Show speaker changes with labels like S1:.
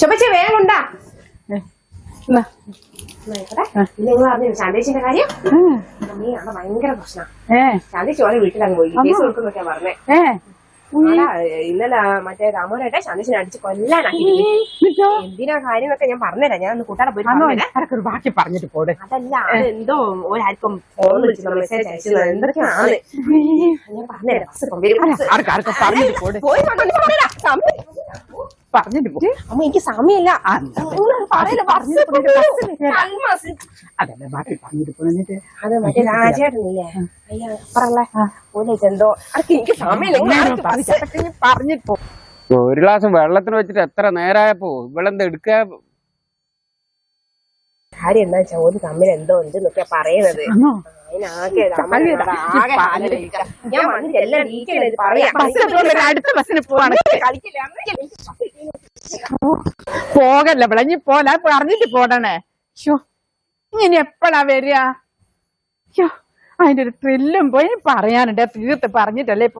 S1: ചുമച്ച വേഗം കൊണ്ടാ
S2: എന്നാ.
S1: നിങ്ങൾ അറിഞ്ഞു ശാന്തേച്ചിന്റെ കാര്യം?
S2: ഉം.
S1: നീ അവിടെ ഭയങ്കര പ്രശ്നം.
S2: ഏ.
S1: ശാന്തേച്ചി ഓരോ വീട്ടിലങ്ങ് പോയി. കേസ് കൊടുക്കുന്നൊക്കെ പറഞ്ഞേ.
S2: ഏ.
S1: ആടാ, ഇന്നലെ മറ്റേ രാമോരേട്ടെ ശാന്തേച്ചിനെ അടിച്ച് കൊല്ലാനാക്കി.
S2: എന്നിട്ടോ?
S1: എന്തിനാ കാര്യം എന്നൊക്കെ ഞാൻ പറഞ്ഞുതരാം ഞാൻ ഒന്ന് കൂട്ടാടെ പോയി
S2: അന്നോ
S1: പറഞ്ഞുതരാം
S2: അനക്കൊരു ബാക്കി പറഞ്ഞിട്ട് പോടെ.
S1: അതല്ല അത് എന്തോ ഒരാൾക്കും ഫോൺ വിളിച്ചോ മെസ്സേജ് അയച്ചത്. എന്തൊക്കെയാണ് ഞാൻ പറഞ്ഞുതരാം പോയി
S2: പറഞ്ഞിട്ട്
S1: അമ്മ എനിക്ക് സമയമില്ല.
S2: അതല്ലേ ബാക്കി പറഞ്ഞിട്ട് പോന്നിട്ട്
S1: അത് മറ്റേ രാജേട്ടനില്ലേ? അയ്യ അപ്പറല്ലേ ഓലേക്ക് എന്തോ? അതൊക്കെ എനിക്ക് സമയമില്ല. നിങ്ങൾ ആർക്ക് ബസ്
S2: പറഞ്ഞിട്ട് പോ.
S3: ഒരു ഗ്ലാസ് വെള്ളത്തിന് വെച്ചിട്ട് എത്ര നേരായപ്പോ? ഇവളെന്താ എടുക്ക?
S1: കാര്യം എന്താ ചോദ്യം ഒരു തമ്മിൽ എന്തോ ഉണ്ട് എന്നൊക്കെ പറയണത്.
S2: അടുത്ത ബസ്സിന് പോവാണ്. പോകല്ല വിളഞ്ഞി പോലെ പറഞ്ഞിട്ട് പോടണേ. ഷോ ഇനി എപ്പോഴാ വരിക? അതിന്റെ ഒരു ത്രില്ലും പോയി. പറയാനുണ്ട്. തീർത്ത് പറഞ്ഞിട്ടല്ലേ